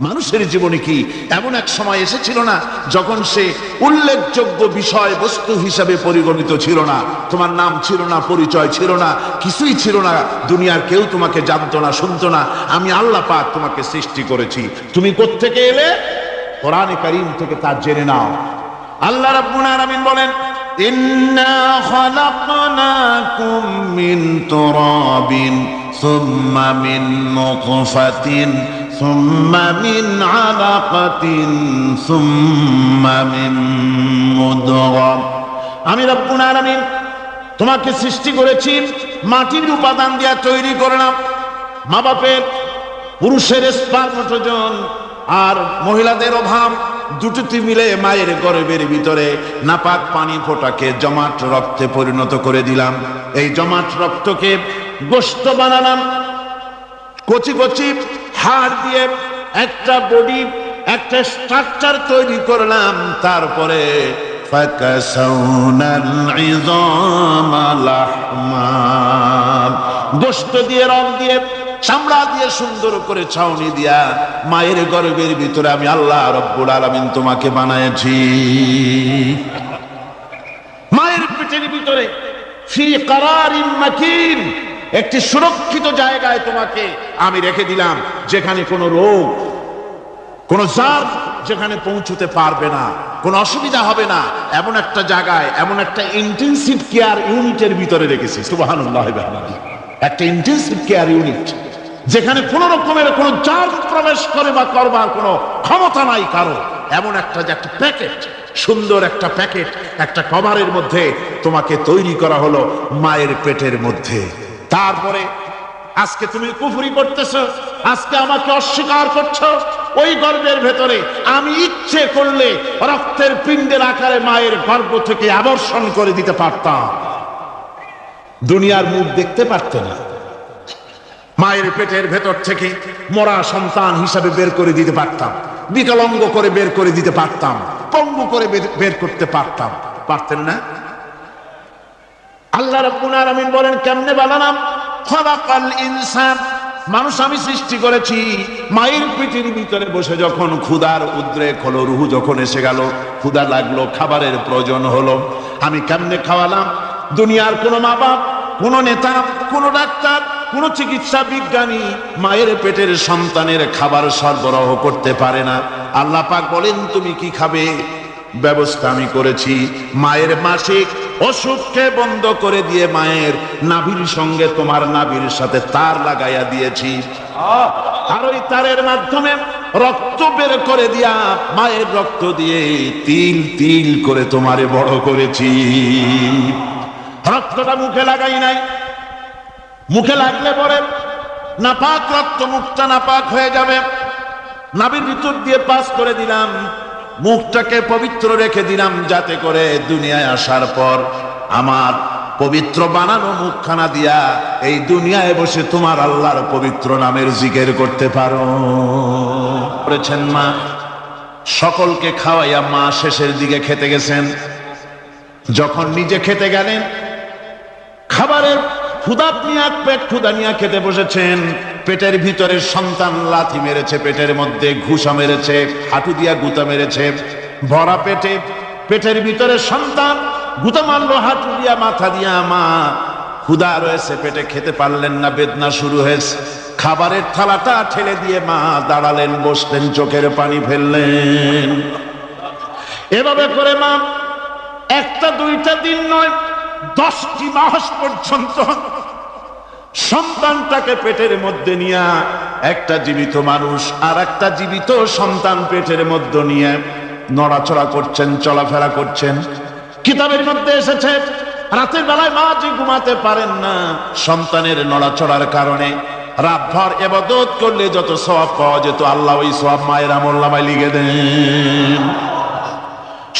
মানুষের জীবনে কি এমন এক সময় এসেছিল না যখন সে উল্লেখযোগ্য বিষয় বস্তু হিসাবে পরিগণিত ছিল না? তোমার নাম ছিল না, পরিচয় ছিল না, কিছুই ছিল না, দুনিয়ার কেউ তোমাকে জানতো না, শুনতো না। আমি আল্লাহ পাক তোমাকে সৃষ্টি করেছি। তুমি কোত্থেকে এলে? কোরআনে কারিম থেকে তা জেনে নাও। আল্লাহ রাব্বুল আলামিন বলেন, ইন্না খালাকনাকুম মিন তুরাবিন সুম্মা মিন আলাকাতিন সুম্মা মিন মুদগা আমি রাব্বুল আলামিন তোমাকে সৃষ্টি করেছি, মাটির উপাদান দিয়া তৈরি করে করলাম। মা বাপের, পুরুষের স্পার্মটোজন আর মহিলাদের অভাব দুটোতে মিলে মায়ের গর্ভের ভিতরে নাপাক পানি ফোটাকে জমাট রক্তে পরিণত করে দিলাম। এই জমাট রক্তকে গোস্ত বানালাম। কচি কচি হাড় দিয়ে একটা বডি একটা স্ট্রাকচার তৈরি করলাম। তারপরে গোস্ত দিয়ে, রং দিয়ে, চামড়া দিয়ে সুন্দর করে ছাউনি দিয়া মায়ের গর্বের ভিতরে আমি আল্লাহ রব্বুল আলমিন তোমাকে বানাইছি মায়ের পিঠের ভিতরে ফি কারার মাকিন একটি সুরক্ষিত জায়গায় তোমাকে আমি রেখে দিলাম, যেখানে কোনো রোগ, কোন জাত যেখানে পৌঁছতে পারবে না, কোনো অসুবিধা হবে না। এমন একটা জায়গায়, এমন একটা ইন্টেন্সিভ কেয়ার ইউনিটের ভিতরে রেখেছি। একটা ইন্টেন্সিভ কেয়ার ইউনিট যেখানে কোন রকমের কোন জাত প্রবেশ করে বা করবার কোনো ক্ষমতা নাই কারও। এমন একটা একটা প্যাকেট সুন্দর একটা প্যাকেট একটা কভারের মধ্যে তোমাকে তৈরি করা হলো মায়ের পেটের মধ্যে। তারপরে, আজকে তুমি কুফুরি করতেছো, আজকে আমাকে অস্বীকার করছ, ওই গর্ভের ভেতরে আমি ইচ্ছে করলে রক্তের পিণ্ডের আকারে মায়ের গর্ভ থেকে আবর্ষণ করে দিতে পারতাম। দুনিয়ার মুখ দেখতে পারতে না। মায়ের পেটের ভেতর থেকে মরা সন্তান হিসাবে বের করে দিতে পারতাম। বিকলঙ্গ করে বের করে দিতে পারতাম। পঙ্গু করে বের করতে পারতাম। পারতেন না? আল্লাহ রাব্বুল আলামিন বলেন, কেমনে বানালাম? খলাকাল ইনসান। মানুষ আমি সৃষ্টি করেছি, মায়ের পিঠির ভিতরে বসে যখন ক্ষুধার উদ্রেক হলো, রুহু যখন এসে গেল, ক্ষুধা লাগল, খাবারের প্রয়োজন হলো। আমি কেমনে খাওয়ালাম? দুনিয়ার কোনো মা বাপ কোনো নেতা, কোনো ডাক্তার, কোনো চিকিৎসা বিজ্ঞানী মায়ের পেটের সন্তানের খাবার সরবরাহ করতে পারে না। আল্লাহ পাক বলেন, তুমি কি খাবে? ব্যবস্থা আমি করেছি। মায়ের মাসিক অসুখকে বন্ধ করে দিয়ে মায়ের নাভির সঙ্গে তোমার নাভির সাথে তার লাগাইয়া দিয়েছি। আর ওই তারের মাধ্যমে রক্ত বের করে দিয়া মায়ের রক্ত দিয়ে তিল তিল করে তোমারে বড় করেছি। রক্তটা মুখে লাগাই নাই। মুখে লাগলে পরে নাপাক রক্ত মুখটা নাপাক হয়ে যাবে। নাভির ভিতর দিয়ে পাস করে দিলাম। মুখটাকে পবিত্র রেখে দিলাম যাতে করে দুনিয়ায় আসার পর আমার পবিত্র বানানো মুখখানা দিয়া এই দুনিয়ায় বসে তোমার আল্লাহর পবিত্র নামের জিকের করতে পারো। করেছেন মা, সকলকে খাওয়াইয়া মা শেষের দিকে খেতে গেছেন। যখন নিজে খেতে গেলেন, খাবারের ক্ষুদা নিয়ে পেট ক্ষুদা নিয়ে খেতে বসেছেন। পেটের ভিতরে সন্তান লাথি মেরেছে, পেটের মধ্যে ঘুষা মেরেছে, হাঁটু দিয়া গুতা মেরেছে। ভরা পেটে, পেটের ভিতরে সন্তান, গুতা মারলো, হাঁটু দিয়া, মাথা দিয়া, মা। ক্ষুদা রয়েছে, পেটে খেতে পারলেন না, বেদনা শুরু হয়েছে। খাবারের থালাটা ঠেলে দিয়ে মা দাঁড়ালেন, বসলেন, চোখের পানি ফেললেন। এভাবে করে মা, একটা দুইটা দিন নয় দশটি মাস পর্যন্ত সন্তানটাকে পেটের মধ্যে নিয়ে, একটা জীবিত মানুষ আর একটা জীবিত সন্তান পেটের মধ্যে নিয়ে নড়াচড়া করছেন, চলাফেরা করছেন। কিতাবের মধ্যে এসেছে, রাতের বেলায় মা যে ঘুমাতে পারেন না, সন্তানের নড়াচড়ার কারণে রাতভর এবাদত করলে যত সওয়াব পাওয়া যেত, আল্লাহ ওই সব মায়ের আমল নামায় লিখে দেন।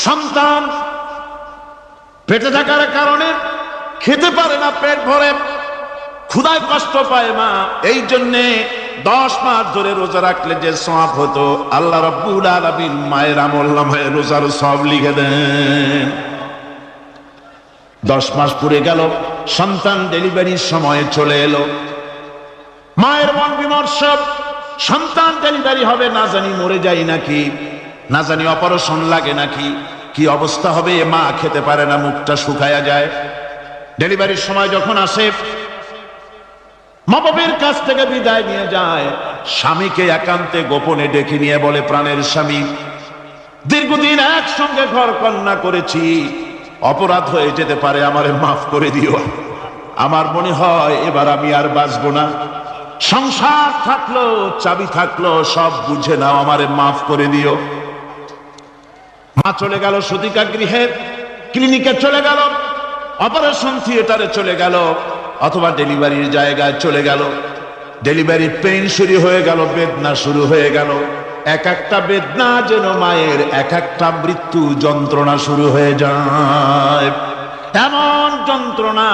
সন্তান পেটে থাকার কারণে খেতে পারে না, পেট ভরে। ক্ষুধায় কষ্ট পায় মা। এই জন্যে দশ মাস ধরে রোজা রাখলে যে সব হতো, আল্লাহ রব্বুল আলামিন মায়ের আমল নামায় রোজার সব লিখে দেন। দশ মাস পুরে গেল, সন্তান ডেলিভারির সময় চলে এলো। মায়ের মন বিমর্ষ, সন্তান ডেলিভারি হবে না জানি মরে যাই নাকি, না জানি অপারেশন লাগে নাকি। কি অবস্থা হবে? এ মা খেতে পারে না, মুখটা শুকায়া যায়। ডেলিভারির সময় যখন আসে মা বাবের কাছ থেকে বিদায় নিয়ে যায়। স্বামীকে একান্তে গোপনে ডেকে নিয়ে বলে, প্রাণের স্বামী, দীর্ঘদিন একসঙ্গে ঘর কন্যা করেছি। অপরাধ হয়ে যেতে পারে, আমারে মাফ করে দিও। আমার মনে হয় এবার আমি আর বাঁচবো না। সংসার থাকল, চাবি থাকল, সব বুঝে নাও, আমারে মাফ করে দিও। মা চলে গেল সতিকা গৃহের ক্লিনিকে চলে গেল, অপারেশন থিয়েটারে চলে গেল, অথবা ডেলিভারির জায়গায় চলে গেল। ডেলিভারি পেইন শুরু হয়ে গেল, বেদনা শুরু হয়ে গেল। এক একটা বেদনা যেন মায়ের, এক একটা মৃত্যু যন্ত্রণা শুরু হয়ে যায়। এমন যন্ত্রণা,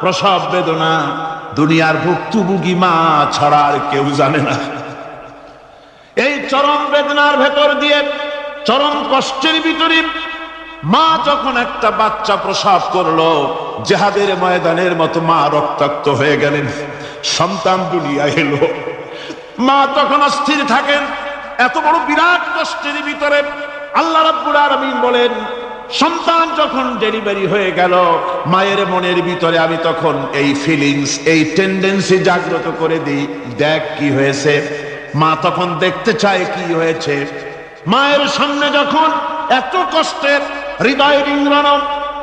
প্রসব বেদনা, দুনিয়ার ভুক্তভোগী মা ছাড়া আর কেউ জানে না। এই চরম বেদনার ভেতর দিয়ে চরম কষ্টের ভিতরে মা যখন একটা বাচ্চা প্রসব করল, জেহাদের ময়দানের মতো মা রক্তাক্ত হয়ে গেলেন, সন্তান দুনিয়া এলো। মা তখন অস্থির থাকেন, এত বড় বিরাট কষ্টের ভিতরে আল্লাহ রাব্বুল আলামিন বলেন, সন্তান যখন ডেলিভারি হয়ে গেল, মায়ের মনের ভিতরে আমি তখন এই ফিলিংস এই টেন্ডেন্সি জাগ্রত করে দিই, দেখ কি হয়েছে। মা তখন দেখতে চায় কি হয়েছে। মায়ের সামনে যখন এত কষ্টের হৃদয় রিংরানো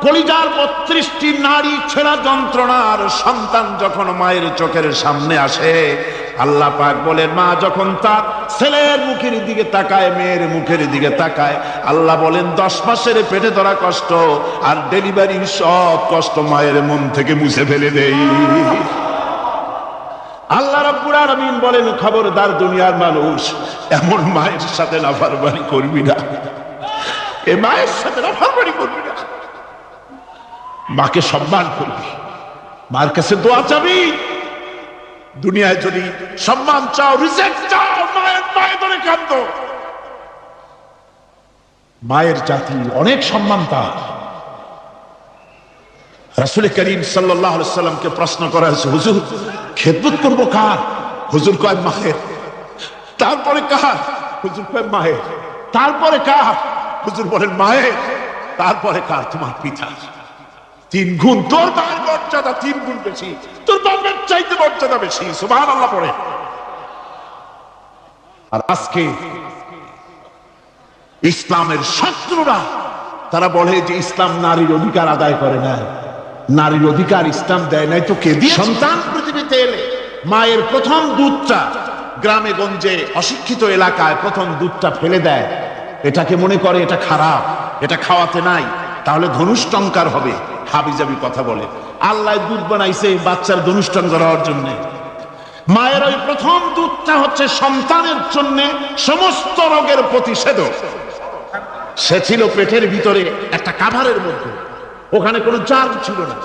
কলিজার বত্রিশটি নারী ছেঁড়া যন্ত্রণার সন্তান যখন মায়ের চোখের সামনে আসে, আল্লাহ পাক বলেন, মা যখন তার ছেলের মুখের দিকে তাকায়, মেয়ের মুখের দিকে তাকায়, আল্লাহ বলেন, দশ মাসের পেটে ধরা কষ্ট আর ডেলিভারির সব কষ্ট মায়ের মন থেকে মুছে ফেলে দেই। আল্লাহ রাব্বুল আলামিন বলেন, খবরদার দুনিয়ার মানুষ, এমন মায়ের সাথে নাফরমানি করবি না। এ মায়ের সাথে নাফরমানি করবি না। মাকে সম্মান করবি। মার কাছে দোয়া চাবি। দুনিয়ায় যদি সম্মান চাও রিজেক্ট চাও, মায়ের মায়ের ধরে কান্দ মায়ের জাতি অনেক সম্মান তার। রাসুল করিম সাল্লাহ সাল্লামকে প্রশ্ন করা হয়েছে, হুজুর, খেদমত করব কার? হুজুর কয় মায়ের তারপরে কার? হুজুর কয় মায়ের তারপরে কার? হুজুর বলেন মায়ের তারপরে কার? তোমার পিতা। তিন গুণ তোর মায়ের মর্যাদা তিন গুণ বেশি। তোর বাপের চাইতে মর্যাদা বেশি। সুবাহ আল্লাহ পড়ে। আর আজকে ইসলামের শত্রুরা, তারা বলে যে ইসলাম নারীর অধিকার আদায় করে না। নারীর অধিকার ইসলাম দেয় নাই তো কে দিয়ে সন্তান পৃথিবীতে এলে মায়ের প্রথম দুধটা গ্রামে গঞ্জে অশিক্ষিত এলাকায় প্রথম দুধটা ফেলে দেয়। এটাকে মনে করে এটা খারাপ, এটা খাওয়াতে নাই। তাহলে ধনুষ্টঙ্কার হবে, হাবিজাবি কথা বলে। আল্লাহ দুধ বানাইছে বাচ্চার ধনুষ্টঙ্কার হওয়ার জন্য। মায়ের ওই প্রথম দুধটা হচ্ছে সন্তানের জন্য সমস্ত রোগের প্রতিষেধক। সে ছিল পেটের ভিতরে একটা কাভারের মধ্যে। ওখানে কোনো চার্জ ছিল না।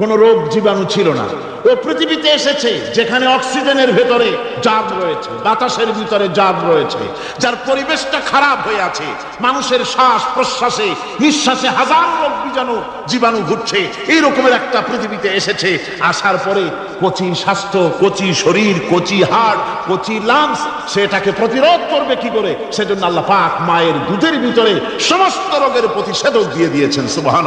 কোনো রোগ জীবাণু ছিল না। ও পৃথিবীতে এসেছে, যেখানে অক্সিজেনের ভেতরে জাব রয়েছে, বাতাসের ভিতরে জাব রয়েছে, যার পরিবেশটা খারাপ হয়ে আছে। মানুষের শ্বাস প্রশ্বাসে, নিঃশ্বাসে হাজার রোগ বীজাণু, জীবাণু ঘুরছে। এই রকমের একটা পৃথিবীতে এসেছে। আসার পরে কচি স্বাস্থ্য, কচি শরীর, কচি হাড়, কচি লাংস সেটাকে প্রতিরোধ করবে কি করে? সেজন্য আল্লাহ পাক মায়ের দুধের ভিতরে সমস্ত রোগের প্রতিষেধক দিয়ে দিয়েছেন। সুবাহান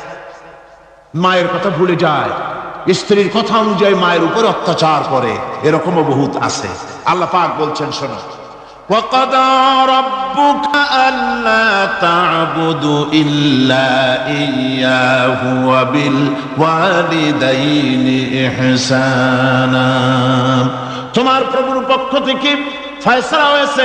মায়ের কথা ভুলে যায় স্ত্রীর কথা অনুযায়ী মায়ের উপর অত্যাচার করে এরকমও বহুত আছে আল্লাহ পাক বলছেন শোনো وقضى ربك ألا تعبدوا إلا إياه وبالوالدين إحسانا তোমার প্রভুর পক্ষ থেকে ফয়সলা হয়েছে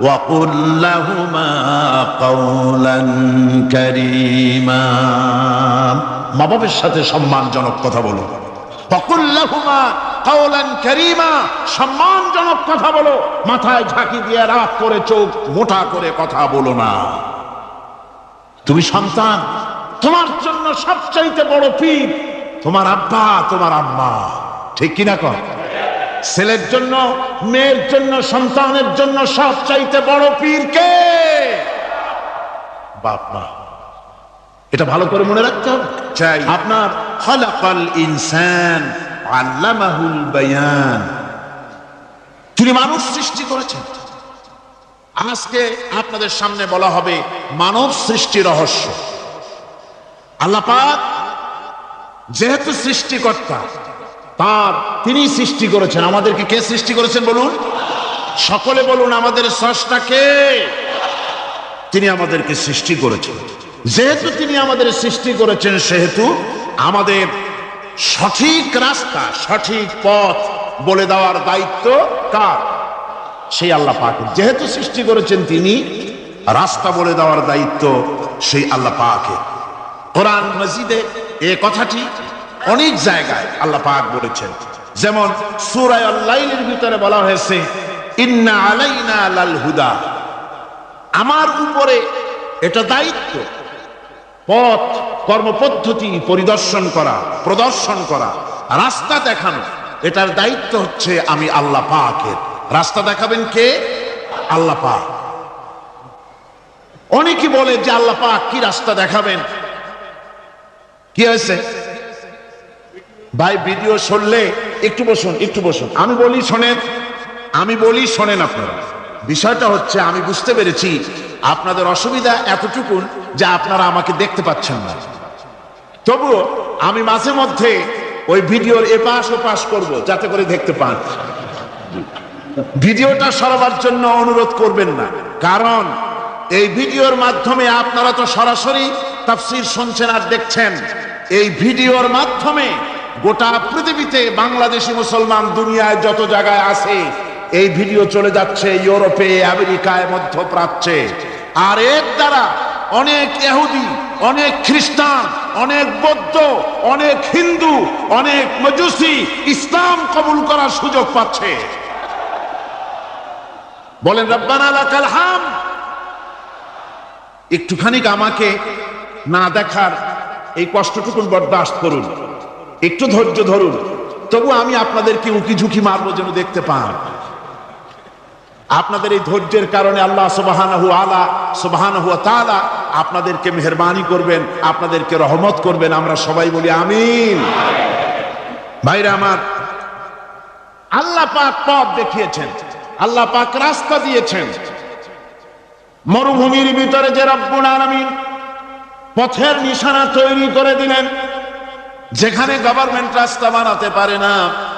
وقل لهما قولا كريما মা বাবার সাথে সম্মানজনক কথা বলো وقل لهما قولا كريما সম্মানজনক কথা বলো মাথায় ঝাঁকি দিয়ে রাগ করে চোখ মোটা করে কথা বলো না তুমি সন্তান তোমার জন্য সবচাইতে বড় পীর তোমার আব্বা তোমার আম্মা ঠিক কিনা কর ছেলের জন্য মেয়ের জন্য সন্তানের জন্য সবচাইতে বড় পীর কে? বাপ মা। এটা ভালো করে মনে রাখতে হবে। চাই। আপনার খলাকাল ইনসান আল্লামাহুল বায়ান। তিনি মানুষ সৃষ্টি করেছেন। আজকে আপনাদের সামনে বলা হবে মানব সৃষ্টি রহস্য। আল্লাহ পাক যেহেতু সৃষ্টিকর্তা তার তিনি সৃষ্টি করেছেন। আমাদেরকে কে সৃষ্টি করেছেন বলুন? সকলে বলুন, আমাদের স্রষ্টাকে তিনি আমাদেরকে সৃষ্টি করেছেন। যেহেতু তিনি আমাদের সৃষ্টি করেছেন, সেহেতু আমাদের সঠিক রাস্তা, সঠিক পথ বলে দেওয়ার দায়িত্ব কার? সেই আল্লাহ পাক যেহেতু সৃষ্টি করেছেন তিনি, রাস্তা বলে দেওয়ার দায়িত্ব সেই আল্লাহ পাকে কোরআন মসজিদে এ কথাটি অনেক জায়গায় আল্লাহ পাক বলেছেন। যেমন সুরায় ভিতরে বলা হয়েছে, ইন্না আলাইনা লাল হুদা। আমার উপরে এটা দায়িত্ব। পথ, কর্মপদ্ধতি পরিদর্শন করা, প্রদর্শন করা, রাস্তা দেখানো, এটার দায়িত্ব হচ্ছে আমি আল্লাহ পাকের। রাস্তা দেখাবেন কে? আল্লাহ পাক। অনেকে বলে যে আল্লাহ পাক কি রাস্তা দেখাবেন? কি হয়েছে? ভাই, ভিডিও শুনলে একটু বসুন একটু বসুন। আমি বলি শোনেন, আমি বলি শোনেন আপনারা। বিষয়টা হচ্ছে, আমি বুঝতে পেরেছি আপনাদের অসুবিধা এতটুকুন যে আপনারা আমাকে দেখতে পাচ্ছেন না। তবুও আমি মাঝে মধ্যে ওই ভিডিওর এপাশ ওপাশ করব, যাতে করে দেখতে পান। ভিডিওটা সরাবার জন্য অনুরোধ করবেন না। কারণ এই ভিডিওর মাধ্যমে আপনারা তো সরাসরি তাফসির শুনছেন আর দেখছেন। এই ভিডিওর মাধ্যমে গোটা পৃথিবীতে বাংলাদেশি মুসলমান দুনিয়ায় যত জায়গায় আছে, এই ভিডিও চলে যাচ্ছে ইউরোপে, আমেরিকায়, মধ্যপ্রাচ্যে। আর এর দ্বারা অনেক এহুদি অনেক খ্রিস্টান, অনেক বৌদ্ধ, অনেক হিন্দু, অনেক মজুসি ইসলাম কবুল করার সুযোগ পাচ্ছে। বলেন, রব্বানা লাকাল হাম। একটুখানি আমাকে না দেখার এই কষ্টটুকুন বরদাস্ত করুন। একটু ধৈর্য ধরুন। তবু আমি আপনাদেরকে উকি ঝুঁকি মারবো যেন দেখতে পান। আপনাদের এই ধৈর্যের কারণে আল্লাহ সুবাহানাহু আলা, সুবাহানাহু তাআলা আপনাদেরকে মেহরবানি করবেন, আপনাদেরকে রহমত করবেন। আমরা সবাই বলি আমিন। ভাইরা আমার, আল্লাহ পাক পথ দেখিয়েছেন, আল্লাহ পাক রাস্তা দিয়েছেন। মরুভূমির ভিতরে যে রব্বুল আলামিন পথের নিশানা তৈরি করে দিলেন যেখানে গভর্নমেন্ট রাস্তা বানাতে পারে না,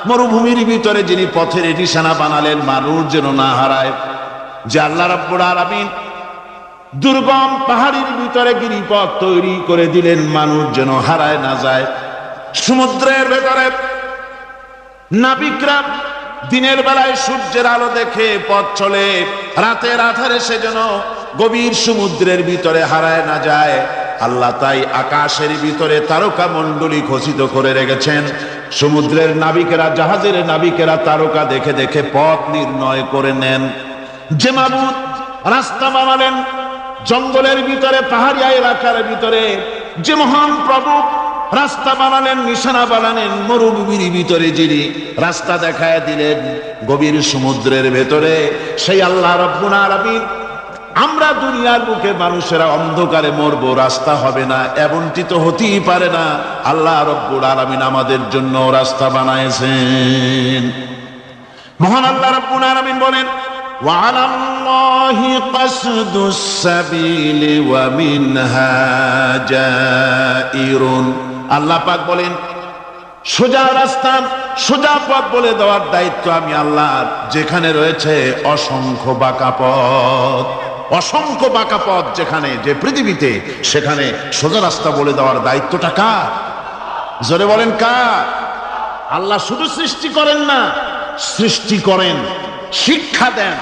মরুভূমির ভিতরে যিনি পথের নিশানা বানালেন, মানুষ যেন না হারায়। যে আল্লাহ রব্বুল দুর্গম পাহাড়ির ভিতরে গিরিপথ তৈরি করে দিলেন, মানুষ যেন হারায় না যায়। সমুদ্রের ভেতরে নাবিকরা দিনের বেলায় সূর্যের আলো দেখে পথ চলে, রাতের আধারে সে যেন গভীর সমুদ্রের ভিতরে হারায় না যায়। আল্লাহ তাই আকাশের ভিতরে তারকা মণ্ডলী খচিত করে রেখেছেন। সমুদ্রের নাবিকেরা, জাহাজের নাবিকেরা তারকা দেখে দেখে পথ নির্ণয় করে নেন। যে মাবুদ রাস্তা বানালেন, জঙ্গলের ভিতরে, পাহাড়িয়া এলাকার ভিতরে, যে মহান প্রভু রাস্তা বানালেন, নিশানা বানালেন, মরুভূমির ভিতরে যিনি রাস্তা দেখায় দিলেন, গভীর সমুদ্রের ভেতরে, সেই আল্লাহ রব্বুল আলামিন আমরা দুনিয়ার বুকে মানুষেরা অন্ধকারে মরবো রাস্তা হবে না এমনটি তো হতেই পারে না আল্লাহ রব্বুল আলামিন আমাদের জন্য রাস্তা বানাইছেন মহান আল্লাহ রাব্বুল আলামিন বলেন وعلى الله قصد السبيل ومنها جائر আল্লাহ পাক বলেন সোজা রাস্তা সোজা পথ বলে দেওয়ার দায়িত্ব আমি আল্লাহর যেখানে রয়েছে অসংখ্য বাঁকা পথ অসংখ্য বাঁকা পথ যেখানে, যে পৃথিবীতে, সেখানে সোজা রাস্তা বলে দেওয়ার দায়িত্বটা কার? জোরে বলেন কার? আল্লাহ শুধু সৃষ্টি করেন না, সৃষ্টি করেন, শিক্ষা দেন,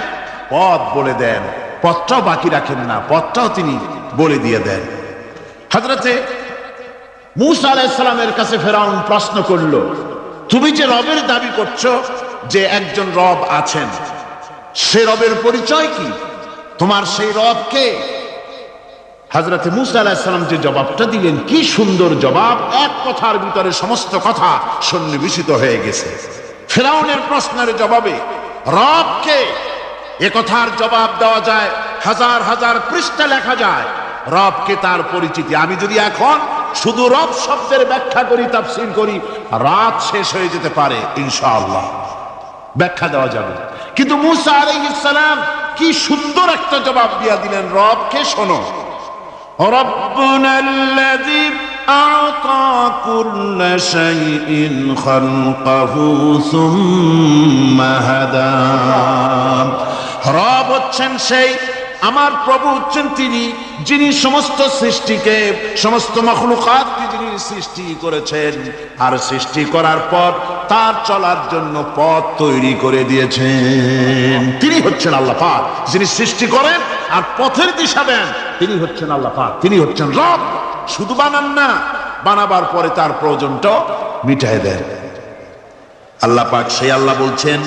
পথ বলে দেন, পথটাও বাকি রাখেন না, পথটাও তিনি বলে দিয়ে দেন। হাজরাতে মুসা আলাইসালামের কাছে ফেরাউন প্রশ্ন করল, তুমি যে রবের দাবি করছ যে একজন রব আছেন, সে রবের পরিচয় কি? তোমার সেই রবকে? হাজরতে মুসা আলাহিসাল্লাম যে জবাবটা দিলেন, কি সুন্দর জবাব। এক কথার ভিতরে সমস্ত কথা সন্নিবেশিত হয়ে গেছে। ফেরাউনের প্রশ্নের জবাবে, রবকে? এ কথার জবাব দেওয়া যায়, হাজার হাজার পৃষ্ঠা লেখা যায়। রবকে তার পরিচিতি। আমি যদি এখন শুধু রব শব্দের ব্যাখ্যা করি, তাফসির করি, রাত শেষ হয়ে যেতে পারে, ইনশাআল্লাহ। ব্যাখ্যা দেওয়া যাবে। কিন্তু মুসা আলাইহিস সালাম কি সুন্দর একটা জবাব দিয়া দিলেন রবকে শোনো? রব্বুনাল্লাযী আতা কুল্লা শাইইন খালকাহু সুম্মা হাদা। রব হচ্ছেন সেই আমার প্রভু হচ্ছেন তিনি, যিনি সমস্ত সৃষ্টিকে, সমস্ত মখলুকাতকে যিনি সৃষ্টি করেছেন। আর সৃষ্টি করার পর তার চলার জন্য পথ তৈরি করে দিয়েছেন। তিনি হচ্ছেন আল্লাহ পাক। যিনি সৃষ্টি করেন আর পথের দিশা দেন, তিনি হচ্ছেন আল্লাহ পাক। তিনি হচ্ছেন রব। শুধু বানান না, বানাবার পরে তার প্রয়োজনটা মিটায় দেন। আল্লাহ পাক সেই আল্লাহ বলছেন